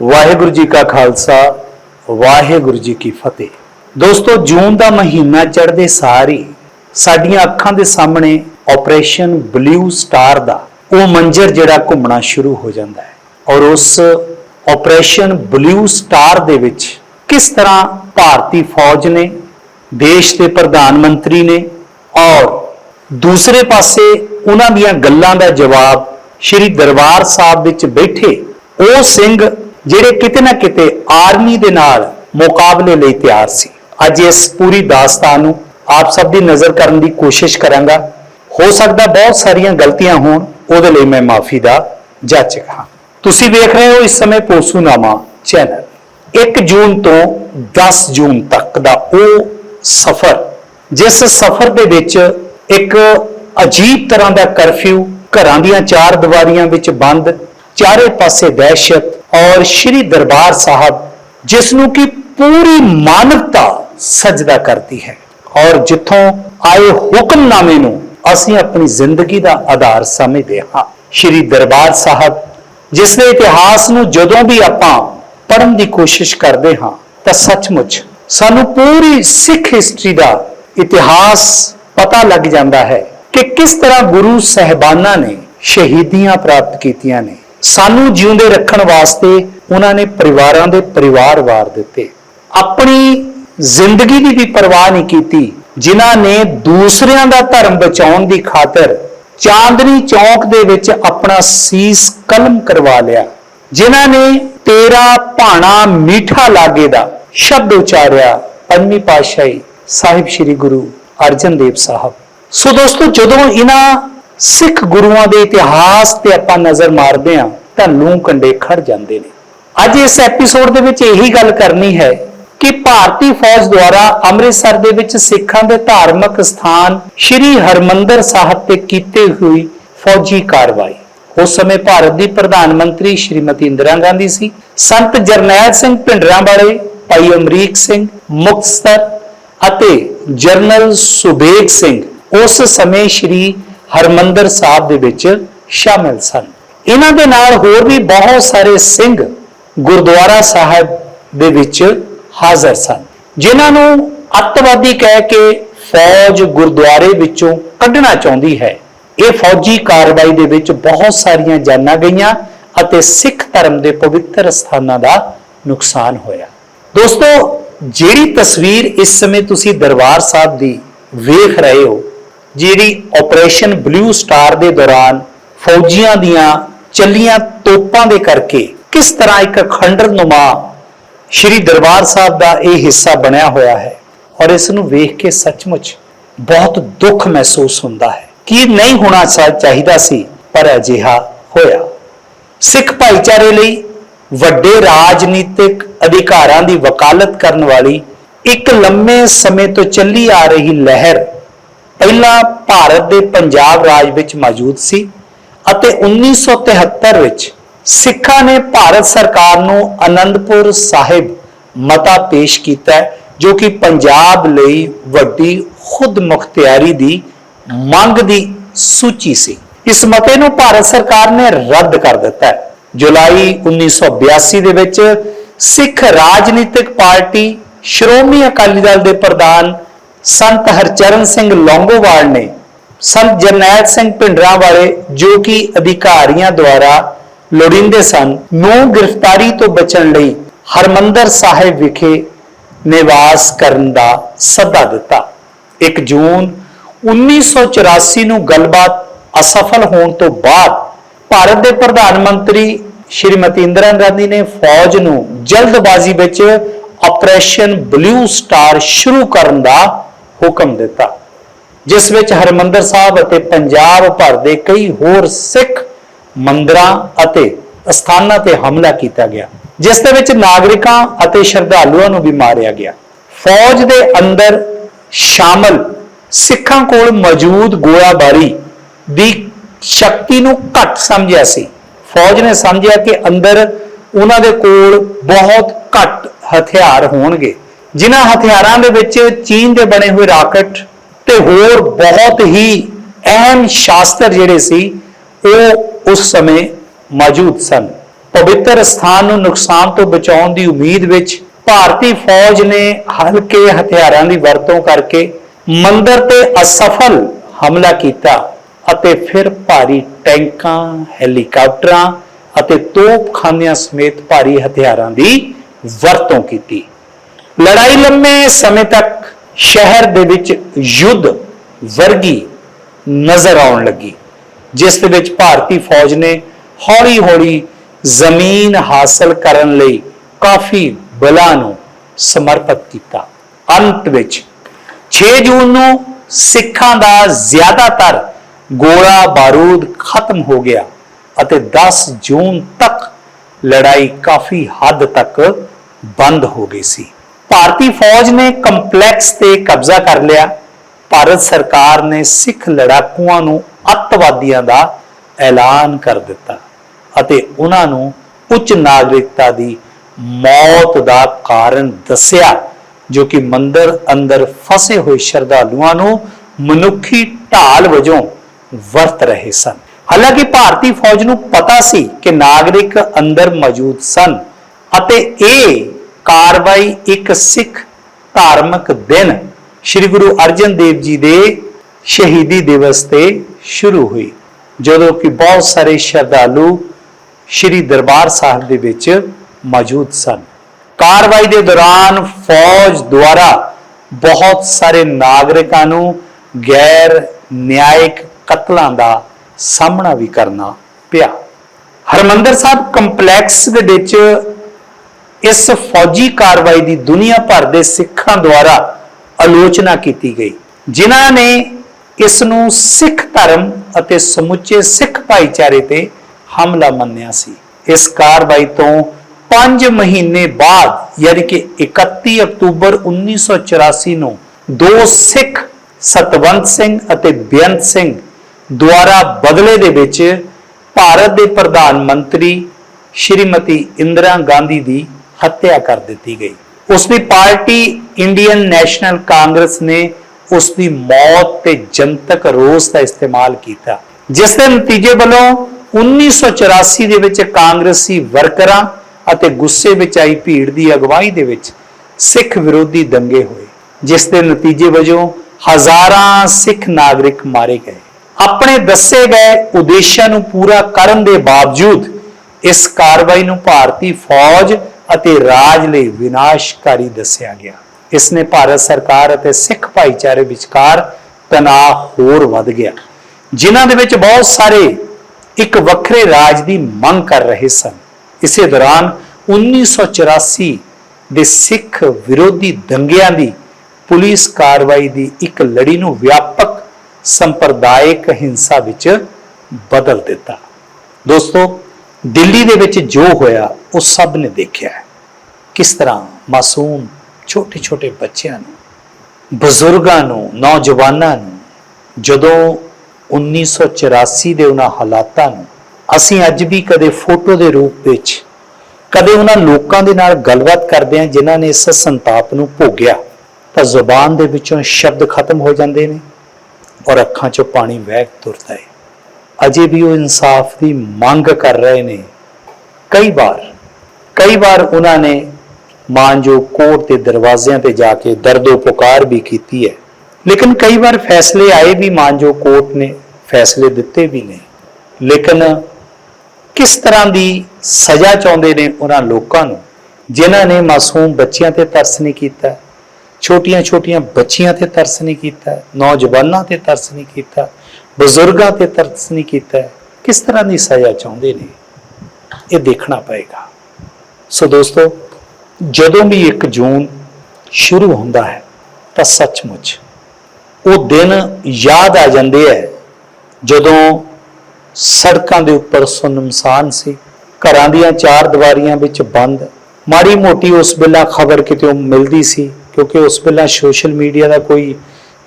ਵਾਹਿਗੁਰੂ ਜੀ ਕਾ ਖਾਲਸਾ, ਵਾਹਿਗੁਰੂ ਜੀ ਕੀ ਫਤਿਹ। ਦੋਸਤੋ, ਜੂਨ ਦਾ ਮਹੀਨਾ ਚੜ੍ਹਦੇ ਸਾਰ ਹੀ ਸਾਡੀਆਂ ਅੱਖਾਂ ਦੇ ਸਾਹਮਣੇ ਆਪਰੇਸ਼ਨ ਬਲੂ ਸਟਾਰ ਦਾ ਉਹ ਮੰਜ਼ਰ ਜਿਹੜਾ ਘੁੰਮਣਾ ਸ਼ੁਰੂ ਹੋ ਜਾਂਦਾ ਹੈ। ਔਰ ਉਸ ਆਪਰੇਸ਼ਨ ਬਲੂ ਸਟਾਰ ਦੇ ਵਿੱਚ ਕਿਸ ਤਰ੍ਹਾਂ ਭਾਰਤੀ ਫੌਜ ਨੇ, ਦੇਸ਼ ਦੇ ਪ੍ਰਧਾਨ ਮੰਤਰੀ ਨੇ ਔਰ ਦੂਸਰੇ ਪਾਸੇ ਉਹਨਾਂ ਦੀਆਂ ਗੱਲਾਂ ਦਾ ਜਵਾਬ ਸ੍ਰੀ ਦਰਬਾਰ ਸਾਹਿਬ ਵਿੱਚ ਬੈਠੇ ਉਹ ਸਿੰਘ ਜਿਹੜੇ ਕਿਤੇ ਨਾ ਕਿਤੇ ਆਰਮੀ ਦੇ ਨਾਲ ਮੁਕਾਬਲੇ ਲਈ ਤਿਆਰ ਸੀ। ਅੱਜ ਇਸ ਪੂਰੀ ਦਾਸਤਾਨ ਨੂੰ ਆਪ ਸਭ ਦੀ ਨਜ਼ਰ ਕਰਨ ਦੀ ਕੋਸ਼ਿਸ਼ ਕਰਾਂਗਾ। ਹੋ ਸਕਦਾ ਬਹੁਤ ਸਾਰੀਆਂ ਗਲਤੀਆਂ ਹੋਣ, ਉਹਦੇ ਲਈ ਮੈਂ ਮਾਫੀ ਦਾ ਜਾਚਕ ਹਾਂ। ਤੁਸੀਂ ਵੇਖ ਰਹੇ ਹੋ ਇਸ ਸਮੇਂ ਪੋਸੂਨਾਮਾ ਚੈਨਲ। 1 ਜੂਨ ਤੋਂ 10 ਜੂਨ ਤੱਕ ਦਾ ਉਹ ਸਫ਼ਰ, ਜਿਸ ਸਫ਼ਰ ਦੇ ਵਿੱਚ ਇੱਕ ਅਜੀਬ ਤਰ੍ਹਾਂ ਦਾ ਕਰਫਿਊ ਘਰਾਂ ਦੀਆਂ ਚਾਰ ਦੀਵਾਰੀਆਂ ਵਿੱਚ ਬੰਦ ਚਾਰੇ ਪਾਸੇ ਦਹਿਸ਼ਤ ਔਰ ਸ੍ਰੀ ਦਰਬਾਰ ਸਾਹਿਬ ਜਿਸ ਨੂੰ ਕਿ ਪੂਰੀ ਮਾਨਵਤਾ ਸਜਦਾ ਕਰਦੀ ਹੈ। ਔਰ ਜਿੱਥੋਂ ਆਏ ਹੁਕਮਨਾਮੇ ਨੂੰ ਅਸੀਂ ਆਪਣੀ ਜ਼ਿੰਦਗੀ ਦਾ ਆਧਾਰ ਸਮਝਦੇ ਹਾਂ। ਸ੍ਰੀ ਦਰਬਾਰ ਸਾਹਿਬ, ਜਿਸ ਦੇ ਇਤਿਹਾਸ ਨੂੰ ਜਦੋਂ ਵੀ ਆਪਾਂ ਪੜ੍ਹਨ ਦੀ ਕੋਸ਼ਿਸ਼ ਕਰਦੇ ਹਾਂ, ਤਾਂ ਸੱਚਮੁੱਚ ਸਾਨੂੰ ਪੂਰੀ ਸਿੱਖ ਹਿਸਟਰੀ ਦਾ ਇਤਿਹਾਸ ਪਤਾ ਲੱਗ ਜਾਂਦਾ ਹੈ ਕਿ ਕਿਸ ਤਰ੍ਹਾਂ ਗੁਰੂ ਸਹਿਬਾਨਾਂ ਨੇ ਸ਼ਹੀਦੀਆਂ ਪ੍ਰਾਪਤ ਕੀਤੀਆਂ ਨੇ। ਸਾਨੂੰ ਜਿਉਂਦੇ ਰੱਖਣ ਵਾਸਤੇ ਉਹਨਾਂ ਨੇ ਪਰਿਵਾਰਾਂ ਦੇ ਪਰਿਵਾਰ ਵਾਰ ਦਿੱਤੇ। ਆਪਣੀ ਜ਼ਿੰਦਗੀ ਦੀ ਵੀ ਪਰਵਾਹ ਨਹੀਂ ਕੀਤੀ, ਜਿਨ੍ਹਾਂ ਨੇ ਦੂਸਰਿਆਂ ਦਾ ਧਰਮ ਬਚਾਉਣ ਦੀ ਖਾਤਰ ਚਾਂਦਨੀ ਚੌਕ ਦੇ ਵਿੱਚ ਆਪਣਾ ਸੀਸ ਕਲਮ ਕਰਵਾ ਲਿਆ, ਜਿਨ੍ਹਾਂ ਨੇ ਤੇਰਾ ਭਾਣਾ ਮੀਠਾ ਲਾਗੇ ਦਾ ਸ਼ਬਦ ਉਚਾਰਿਆ। ਪੰਜਵੀਂ ਪਾਤਸ਼ਾਹੀ ਸਾਹਿਬ ਸ੍ਰੀ ਗੁਰੂ ਅਰਜਨ ਦੇਵ ਸਾਹਿਬ। ਸੋ ਦੋਸਤੋ, ਜਦੋਂ ਇਹਨਾਂ ਸਿੱਖ ਗੁਰੂਆਂ ਦੇ ਇਤਿਹਾਸ ਤੇ ਆਪਾਂ ਨਜ਼ਰ ਮਾਰਦੇ ਹਾਂ ਤਾਂ ਲੂੰ ਕੰਡੇ ਖੜ ਜਾਂਦੇ ਨੇ। ਅੱਜ ਇਸ ਐਪੀਸੋਡ ਦੇ ਵਿੱਚ ਇਹੀ ਗੱਲ ਕਰਨੀ ਹੈ ਕਿ ਭਾਰਤੀ ਫੌਜ ਦੁਆਰਾ ਅੰਮ੍ਰਿਤਸਰ ਦੇ ਵਿੱਚ ਸਿੱਖਾਂ ਦੇ ਧਾਰਮਿਕ ਸਥਾਨ ਸ੍ਰੀ ਹਰਮੰਦਰ ਸਾਹਿਬ ਤੇ ਕੀਤੀ ਹੋਈ ਫੌਜੀ ਕਾਰਵਾਈ। ਉਸ ਸਮੇਂ ਭਾਰਤ ਦੀ ਪ੍ਰਧਾਨ ਮੰਤਰੀ ਸ਼੍ਰੀਮਤੀ ਇੰਦਰਾ ਗਾਂਧੀ ਸੀ। ਸੰਤ ਜਰਨੈਲ ਸਿੰਘ ਭਿੰਡਰਾਂ ਵਾਲੇ ਭਾਈ ਅਮਰੀਕ ਸਿੰਘ, ਮੁਕਤਸਰ ਅਤੇ ਜਰਨਲ ਸੁਬੇਗ ਸਿੰਘ ਉਸ ਸਮੇਂ ਸ੍ਰੀ ਹਰਮੰਦਰ ਸਾਹਿਬ ਦੇ ਵਿੱਚ ਸ਼ਾਮਿਲ ਸਨ। ਇਹਨਾਂ ਦੇ ਨਾਲ ਹੋਰ ਵੀ ਬਹੁਤ ਸਾਰੇ ਸਿੰਘ ਗੁਰਦੁਆਰਾ ਸਾਹਿਬ ਦੇ ਵਿੱਚ ਹਾਜ਼ਰ ਸਨ, ਜਿਨ੍ਹਾਂ ਨੂੰ ਅੱਤਵਾਦੀ ਕਹਿ ਕੇ ਫੌਜ ਗੁਰਦੁਆਰੇ ਵਿੱਚੋਂ ਕੱਢਣਾ ਚਾਹੁੰਦੀ ਹੈ। ਇਹ ਫੌਜੀ ਕਾਰਵਾਈ ਦੇ ਵਿੱਚ ਬਹੁਤ ਸਾਰੀਆਂ ਜਾਨਾਂ ਗਈਆਂ ਅਤੇ ਸਿੱਖ ਧਰਮ ਦੇ ਪਵਿੱਤਰ ਸਥਾਨਾਂ ਦਾ ਨੁਕਸਾਨ ਹੋਇਆ। ਦੋਸਤੋ, ਜਿਹੜੀ ਤਸਵੀਰ ਇਸ ਸਮੇਂ ਤੁਸੀਂ ਦਰਬਾਰ ਸਾਹਿਬ ਦੀ ਵੇਖ ਰਹੇ ਹੋ ਜਿਹੜੀ ਆਪਰੇਸ਼ਨ ਬਲੂ ਸਟਾਰ ਦੇ ਦੌਰਾਨ ਫੌਜੀਆਂ ਦੀਆਂ ਚੱਲੀਆਂ ਤੋਪਾਂ ਦੇ ਕਰਕੇ ਕਿਸ ਤਰ੍ਹਾਂ ਇੱਕ ਖੰਡਰ ਨੁਮਾ ਸ਼੍ਰੀ ਦਰਬਾਰ ਸਾਹਿਬ ਦਾ ਇਹ ਹਿੱਸਾ ਬਣਿਆ ਹੋਇਆ ਹੈ ਔਰ ਇਸ ਨੂੰ ਵੇਖ ਕੇ ਸੱਚਮੁੱਚ ਬਹੁਤ ਦੁੱਖ ਮਹਿਸੂਸ ਹੁੰਦਾ ਹੈ। ਕਿ ਨਹੀਂ ਹੋਣਾ ਚਾਹੀਦਾ ਸੀ, ਪਰ ਅਜਿਹਾ ਹੋਇਆ। ਸਿੱਖ ਭਾਈਚਾਰੇ ਲਈ ਵੱਡੇ ਰਾਜਨੀਤਿਕ ਅਧਿਕਾਰਾਂ ਦੀ ਵਕਾਲਤ ਕਰਨ ਵਾਲੀ ਇੱਕ ਲੰਮੇ ਸਮੇਂ ਤੋਂ ਚੱਲੀ ਆ ਰਹੀ ਲਹਿਰ ਪਹਿਲਾਂ ਭਾਰਤ ਦੇ ਪੰਜਾਬ ਰਾਜ ਵਿੱਚ ਮੌਜੂਦ ਸੀ ਅਤੇ 1973 ਵਿੱਚ ਸਿੱਖਾਂ ਨੇ ਭਾਰਤ ਸਰਕਾਰ ਨੂੰ ਅਨੰਦਪੁਰ ਸਾਹਿਬ ਮਤਾ ਪੇਸ਼ ਕੀਤਾ ਜੋ ਕਿ ਪੰਜਾਬ ਲਈ ਵੱਡੀ ਖੁਦ ਮੁਖਤਿਆਰੀ ਦੀ ਮੰਗ ਦੀ ਸੂਚੀ ਸੀ। ਇਸ ਮਤੇ ਨੂੰ ਭਾਰਤ ਸਰਕਾਰ ਨੇ ਰੱਦ ਕਰ ਦਿੱਤਾ ਹੈ। ਜੁਲਾਈ 1982 ਦੇ ਵਿੱਚ ਸਿੱਖ ਰਾਜਨੀਤਿਕ ਪਾਰਟੀ ਸ਼੍ਰੋਮਣੀ ਅਕਾਲੀ ਦਲ ਦੇ ਪ੍ਰਧਾਨ ਸੰਤ ਹਰਚਰਨ ਸਿੰਘ ਲੌਂਗੋਵਾਲ ਨੇ ਸੰਤ ਜਰਨੈਲ ਸਿੰਘ ਭਿੰਡਰਾਂ ਵਾਲੇ ਜੋ ਕਿ ਅਧਿਕਾਰੀਆਂ ਦੁਆਰਾ ਲੋੜੀਂਦੇ ਸਨ, ਨੂੰ ਗ੍ਰਿਫਤਾਰੀ ਤੋਂ ਬਚਣ ਲਈ ਹਰਮੰਦਰ ਸਾਹਿਬ ਵਿਖੇ ਨਿਵਾਸ ਕਰਨ ਦਾ ਸੱਦਾ ਦਿੱਤਾ। 1 ਜੂਨ 1984 ਨੂੰ ਗੱਲਬਾਤ ਅਸਫਲ ਹੋਣ ਤੋਂ ਬਾਅਦ ਭਾਰਤ ਦੇ ਪ੍ਰਧਾਨ ਮੰਤਰੀ ਸ਼੍ਰੀਮਤੀ ਇੰਦਰਾ ਗਾਂਧੀ ਨੇ ਫੌਜ ਨੂੰ ਜਲਦਬਾਜ਼ੀ ਵਿੱਚ ਆਪਰੇਸ਼ਨ ਬਲੂ ਸਟਾਰ ਸ਼ੁਰੂ ਕਰਨ ਦਾ ਹੁਕਮ ਦਿੱਤਾ, ਜਿਸ ਵਿੱਚ ਹਰਮੰਦਰ ਸਾਹਿਬ ਅਤੇ ਪੰਜਾਬ ਭਰ ਦੇ ਕਈ ਹੋਰ ਸਿੱਖ ਮੰਦਰਾਂ ਅਤੇ ਸਥਾਨਾਂ ਤੇ ਹਮਲਾ ਕੀਤਾ ਗਿਆ, ਜਿਸ ਦੇ ਵਿੱਚ ਨਾਗਰਿਕਾਂ ਅਤੇ ਸ਼ਰਧਾਲੂਆਂ ਨੂੰ ਵੀ ਮਾਰਿਆ ਗਿਆ। ਫੌਜ ਦੇ ਅੰਦਰ ਸ਼ਾਮਲ ਸਿੱਖਾਂ ਕੋਲ ਮੌਜੂਦ ਗੋਲਾਬਾਰੀ ਦੀ ਸ਼ਕਤੀ ਨੂੰ ਘੱਟ ਸਮਝਿਆ ਸੀ। ਫੌਜ ਨੇ ਸਮਝਿਆ ਕਿ ਅੰਦਰ ਉਹਨਾਂ ਦੇ ਕੋਲ ਬਹੁਤ ਘੱਟ ਹਥਿਆਰ ਹੋਣਗੇ। ਜਿਨ੍ਹਾਂ ਹਥਿਆਰਾਂ ਦੇ ਵਿੱਚ ਚੀਨ ਦੇ ਬਣੇ ਹੋਏ ਰਾਕਟ ਤੇ ਹੋਰ ਬਹੁਤ ਹੀ ਅਹਿਮ ਸ਼ਾਸਤਰ ਜਿਹੜੇ ਸੀ, ਉਹ ਉਸ ਸਮੇਂ ਮੌਜੂਦ ਸਨ। ਪਵਿੱਤਰ ਸਥਾਨ ਨੂੰ ਨੁਕਸਾਨ ਤੋਂ ਬਚਾਉਣ ਦੀ ਉਮੀਦ ਵਿੱਚ ਭਾਰਤੀ ਫੌਜ ਨੇ ਹਲਕੇ ਹਥਿਆਰਾਂ ਦੀ ਵਰਤੋਂ ਕਰਕੇ ਮੰਦਰ ਤੇ ਅਸਫਲ ਹਮਲਾ ਕੀਤਾ ਅਤੇ ਫਿਰ ਭਾਰੀ ਟੈਂਕਾਂ, ਹੈਲੀਕਾਪਟਰਾਂ ਅਤੇ ਤੋਪਖਾਨਿਆਂ ਸਮੇਤ ਭਾਰੀ ਹਥਿਆਰਾਂ ਦੀ ਵਰਤੋਂ ਕੀਤੀ। ਲੜਾਈ ਲੰਮੇ ਸਮੇਂ ਤੱਕ ਸ਼ਹਿਰ ਦੇ ਵਿੱਚ ਯੁੱਧ ਵਰਗੀ ਨਜ਼ਰ ਆਉਣ ਲੱਗੀ, ਜਿਸ ਦੇ ਵਿੱਚ ਭਾਰਤੀ ਫੌਜ ਨੇ ਹੌਲੀ-ਹੌਲੀ ਜ਼ਮੀਨ ਹਾਸਲ ਕਰਨ ਲਈ ਕਾਫੀ ਬਲਾਂ ਨੂੰ ਸਮਰਪਿਤ ਕੀਤਾ। ਅੰਤ ਵਿੱਚ 6 ਜੂਨ ਨੂੰ ਸਿੱਖਾਂ ਦਾ ਜ਼ਿਆਦਾਤਰ ਗੋਲਾ ਬਾਰੂਦ ਖਤਮ ਹੋ ਗਿਆ ਅਤੇ 10 ਜੂਨ ਤੱਕ ਲੜਾਈ ਕਾਫੀ ਹੱਦ ਤੱਕ ਬੰਦ ਹੋ ਗਈ ਸੀ। ਭਾਰਤੀ ਫੌਜ ਨੇ ਕੰਪਲੈਕਸ ਤੇ ਕਬਜ਼ਾ ਕਰ ਲਿਆ। ਭਾਰਤ ਸਰਕਾਰ ਨੇ ਸਿੱਖ ਲੜਾਕੂਆਂ ਨੂੰ ਅੱਤਵਾਦੀਆਂ ਦਾ ਐਲਾਨ ਕਰ ਦਿੱਤਾ ਅਤੇ ਉਹਨਾਂ ਨੂੰ ਉੱਚ ਨਾਗਰਿਕਤਾ ਦੀ ਮੌਤ ਦਾ ਕਾਰਨ ਦੱਸਿਆ, ਜੋ ਕਿ ਮੰਦਰ ਅੰਦਰ ਫਸੇ ਹੋਏ ਸ਼ਰਧਾਲੂਆਂ ਨੂੰ ਮਨੁੱਖੀ ਢਾਲ ਵਜੋਂ ਵਰਤ ਰਹੇ ਸਨ। ਹਾਲਾਂਕਿ ਭਾਰਤੀ ਫੌਜ ਨੂੰ ਪਤਾ ਸੀ ਕਿ ਨਾਗਰਿਕ ਅੰਦਰ ਮੌਜੂਦ ਸਨ ਅਤੇ ਇਹ ਕਾਰਵਾਈ ਇੱਕ ਸਿੱਖ ਧਾਰਮਿਕ ਦਿਨ ਸ੍ਰੀ ਗੁਰੂ ਅਰਜਨ ਦੇਵ ਜੀ ਦੇ ਸ਼ਹੀਦੀ ਦਿਵਸ ਤੇ ਸ਼ੁਰੂ ਹੋਈ, ਜਦੋਂ ਕਿ ਬਹੁਤ ਸਾਰੇ ਸ਼ਰਧਾਲੂ ਸ੍ਰੀ ਦਰਬਾਰ ਸਾਹਿਬ ਦੇ ਵਿੱਚ ਮੌਜੂਦ ਸਨ। ਕਾਰਵਾਈ ਦੇ ਦੌਰਾਨ ਫੌਜ ਦੁਆਰਾ ਬਹੁਤ ਸਾਰੇ ਨਾਗਰਿਕਾਂ ਨੂੰ ਗੈਰ ਨਿਆਇਕ ਕਤਲਾਂ ਦਾ ਸਾਹਮਣਾ ਵੀ ਕਰਨਾ ਪਿਆ। ਹਰਮੰਦਰ ਸਾਹਿਬ ਕੰਪਲੈਕਸ ਦੇ ਵਿੱਚ ਇਸ ਫੌਜੀ ਕਾਰਵਾਈ ਦੀ ਦੁਨੀਆ ਭਰ ਦੇ ਸਿੱਖਾਂ ਦੁਆਰਾ ਆਲੋਚਨਾ ਕੀਤੀ ਗਈ, ਜਿਨ੍ਹਾਂ ਨੇ ਇਸ ਨੂੰ ਸਿੱਖ ਧਰਮ ਅਤੇ ਸਮੁੱਚੇ ਸਿੱਖ ਭਾਈਚਾਰੇ ਤੇ ਹਮਲਾ ਮੰਨਿਆ ਸੀ। ਇਸ ਕਾਰਵਾਈ ਤੋਂ 5 ਮਹੀਨੇ ਬਾਅਦ, ਯਾਨੀ ਕਿ 31 ਅਕਤੂਬਰ 1984 ਨੂੰ ਦੋ ਸਿੱਖ, ਸਤਵੰਤ ਸਿੰਘ ਅਤੇ ਬੇਅੰਤ ਸਿੰਘ ਦੁਆਰਾ ਬਦਲੇ ਦੇ ਵਿੱਚ ਭਾਰਤ ਦੇ ਪ੍ਰਧਾਨ ਮੰਤਰੀ ਸ਼੍ਰੀਮਤੀ ਇੰਦਰਾ ਗਾਂਧੀ ਦੀ ਹੱਤਿਆ ਕਰ ਦਿੱਤੀ ਗਈ। ਉਸ ਦੀ ਪਾਰਟੀ ਇੰਡੀਅਨ ਨੈਸ਼ਨਲ ਕਾਂਗਰਸ ਨੇ ਉਸ ਦੀ ਮੌਤ ਤੇ ਜਨਤਕ ਰੋਸ ਦਾ ਇਸਤੇਮਾਲ ਕੀਤਾ। ਜਿਸ ਦੇ ਨਤੀਜੇ ਵੱਲੋਂ 1984 ਦੇ ਵਿੱਚ ਕਾਂਗਰਸੀ ਵਰਕਰਾਂ ਅਤੇ ਗੁੱਸੇ ਵਿੱਚ ਆਈ ਭੀੜ ਦੀ ਅਗਵਾਈ ਦੇ ਵਿੱਚ ਸਿੱਖ ਵਿਰੋਧੀ ਦੰਗੇ ਹੋਏ, ਜਿਸ ਦੇ ਨਤੀਜੇ ਵਜੋਂ ਹਜ਼ਾਰਾਂ ਸਿੱਖ ਨਾਗਰਿਕ ਮਾਰੇ ਗਏ। ਆਪਣੇ ਦੱਸੇ ਗਏ ਉਦੇਸ਼ਾਂ ਨੂੰ ਪੂਰਾ ਕਰਨ ਦੇ ਬਾਵਜੂਦ ਇਸ ਕਾਰਵਾਈ ਨੂੰ ਭਾਰਤੀ ਫੌਜ ਅਤੇ ਰਾਜ ਲਈ ਵਿਨਾਸ਼ਕਾਰੀ ਦੱਸਿਆ ਗਿਆ। ਇਸ ਨੇ ਭਾਰਤ ਸਰਕਾਰ ਅਤੇ ਸਿੱਖ ਭਾਈਚਾਰੇ ਵਿਚਕਾਰ ਤਣਾਅ ਹੋਰ ਵੱਧ ਗਿਆ। ਜਿਨ੍ਹਾਂ ਦੇ ਵਿੱਚ ਬਹੁਤ ਸਾਰੇ ਇੱਕ ਵੱਖਰੇ ਰਾਜ ਦੀ ਮੰਗ ਕਰ ਰਹੇ ਸਨ। ਇਸੇ ਦੌਰਾਨ 1984 ਦੇ ਸਿੱਖ ਵਿਰੋਧੀ ਦੰਗਿਆਂ ਦੀ ਪੁਲਿਸ ਕਾਰਵਾਈ ਦੀ ਇੱਕ ਲੜੀ ਨੂੰ ਵਿਆਪਕ ਸੰਪਰਦਾਇਕ ਹਿੰਸਾ ਵਿੱਚ ਬਦਲ ਦਿੱਤਾ। ਦੋਸਤੋ ਦਿੱਲੀ ਦੇ ਵਿੱਚ ਜੋ ਹੋਇਆ, ਉਹ ਸਭ ਨੇ ਦੇਖਿਆ ਕਿਸ ਤਰ੍ਹਾਂ ਮਾਸੂਮ ਛੋਟੇ ਛੋਟੇ ਬੱਚਿਆਂ ਨੂੰ, ਬਜ਼ੁਰਗਾਂ ਨੂੰ, ਨੌਜਵਾਨਾਂ ਨੂੰ, ਜਦੋਂ 1984 ਦੇ ਉਹਨਾਂ ਹਾਲਾਤਾਂ ਨੂੰ ਅਸੀਂ ਅੱਜ ਵੀ ਕਦੇ ਫੋਟੋ ਦੇ ਰੂਪ ਵਿੱਚ, ਕਦੇ ਉਹਨਾਂ ਲੋਕਾਂ ਦੇ ਨਾਲ ਗੱਲਬਾਤ ਕਰਦੇ ਹਾਂ ਜਿਨ੍ਹਾਂ ਨੇ ਇਸ ਸੰਤਾਪ ਨੂੰ ਭੋਗਿਆ, ਤਾਂ ਜ਼ੁਬਾਨ ਦੇ ਵਿੱਚੋਂ ਸ਼ਬਦ ਖਤਮ ਹੋ ਜਾਂਦੇ ਨੇ ਔਰ ਅੱਖਾਂ 'ਚੋਂ ਪਾਣੀ ਵਹਿ ਤੁਰਦਾ ਹੈ। ਅਜੇ ਵੀ ਉਹ ਇਨਸਾਫ ਦੀ ਮੰਗ ਕਰ ਰਹੇ ਨੇ। ਕਈ ਵਾਰ ਕਈ ਵਾਰ ਉਹਨਾਂ ਨੇ ਮਾਨਜੋ ਕੋਰਟ ਦੇ ਦਰਵਾਜ਼ਿਆਂ ਤੇ ਜਾ ਕੇ ਦਰਦੋ ਪੁਕਾਰ ਵੀ ਕੀਤੀ ਹੈ। ਲੇਕਿਨ ਕਈ ਵਾਰ ਫੈਸਲੇ ਆਏ ਵੀ ਮਾਨਜੋ ਕੋਰਟ ਨੇ ਫੈਸਲੇ ਦਿੱਤੇ ਵੀ ਨੇ। ਲੇਕਿਨ ਕਿਸ ਤਰ੍ਹਾਂ ਦੀ ਸਜ਼ਾ ਚਾਹੁੰਦੇ ਨੇ ਉਹਨਾਂ ਲੋਕਾਂ ਨੂੰ, ਜਿਨ੍ਹਾਂ ਨੇ ਮਾਸੂਮ ਬੱਚਿਆਂ ਤੇ ਤਰਸ ਨਹੀਂ ਕੀਤਾ, ਛੋਟੀਆਂ-ਛੋਟੀਆਂ ਬੱਚੀਆਂ ਤੇ ਤਰਸ ਨਹੀਂ ਕੀਤਾ, ਨੌਜਵਾਨਾਂ ਤੇ ਤਰਸ ਨਹੀਂ ਕੀਤਾ ਬਜ਼ੁਰਗਾਂ ਤੇ ਤਰਸ ਨਹੀਂ ਕੀਤਾ ਕਿਸ ਤਰ੍ਹਾਂ ਦੀ ਸਜ਼ਾ ਚਾਹੁੰਦੇ ਨੇ? ਇਹ ਦੇਖਣਾ ਪਏਗਾ। ਸੋ ਦੋਸਤੋ, ਜਦੋਂ ਵੀ 1 ਜੂਨ ਸ਼ੁਰੂ ਹੁੰਦਾ ਹੈ, ਤਾਂ ਸੱਚਮੁੱਚ ਉਹ ਦਿਨ ਯਾਦ ਆ ਜਾਂਦੇ ਹੈ। ਜਦੋਂ ਸੜਕਾਂ ਦੇ ਉੱਪਰ ਸੁਨਮਸਾਨ ਸੀ, ਘਰਾਂ ਦੀਆਂ ਚਾਰ ਦੀਵਾਰੀਆਂ ਵਿੱਚ ਬੰਦ, ਮਾੜੀ ਮੋਟੀ ਉਸ ਵੇਲਾ ਖਬਰ ਕਿਤੇ ਮਿਲਦੀ ਸੀ, ਕਿਉਂਕਿ ਉਸ ਵੇਲਾ ਸੋਸ਼ਲ ਮੀਡੀਆ ਦਾ ਕੋਈ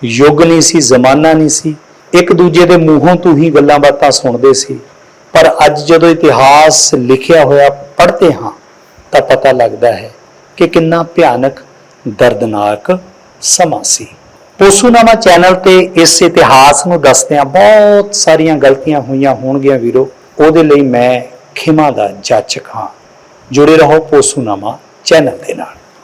ਯੁੱਗ ਨਹੀਂ ਸੀ, ਜ਼ਮਾਨਾ ਨਹੀਂ ਸੀ। ਇੱਕ ਦੂਜੇ ਦੇ ਮੂੰਹੋਂ ਤੋਂ ਹੀ ਗੱਲਾਂ ਬਾਤਾਂ ਸੁਣਦੇ ਸੀ। ਪਰ ਅੱਜ ਜਦੋਂ ਇਤਿਹਾਸ ਲਿਖਿਆ ਹੋਇਆ ਪੜ੍ਹਦੇ ਹਾਂ, ਤਾਂ ਪਤਾ ਲੱਗਦਾ ਹੈ ਕਿ ਕਿੰਨਾ ਭਿਆਨਕ, ਦਰਦਨਾਕ ਸਮਾਂ ਸੀ। ਪੋਸੂਨਾਮਾ ਚੈਨਲ ਤੇ ਇਸ ਇਤਿਹਾਸ ਨੂੰ ਦੱਸਦਿਆਂ ਬਹੁਤ ਸਾਰੀਆਂ ਗਲਤੀਆਂ ਹੋਈਆਂ ਹੋਣਗੀਆਂ ਵੀਰੋ। ਉਹਦੇ ਲਈ ਮੈਂ ਖਿਮਾ ਦਾ ਜਾਚਕ ਹਾਂ। ਜੁੜੇ ਰਹੋ ਪੋਸੂਨਾਮਾ ਚੈਨਲ ਦੇ ਨਾਲ।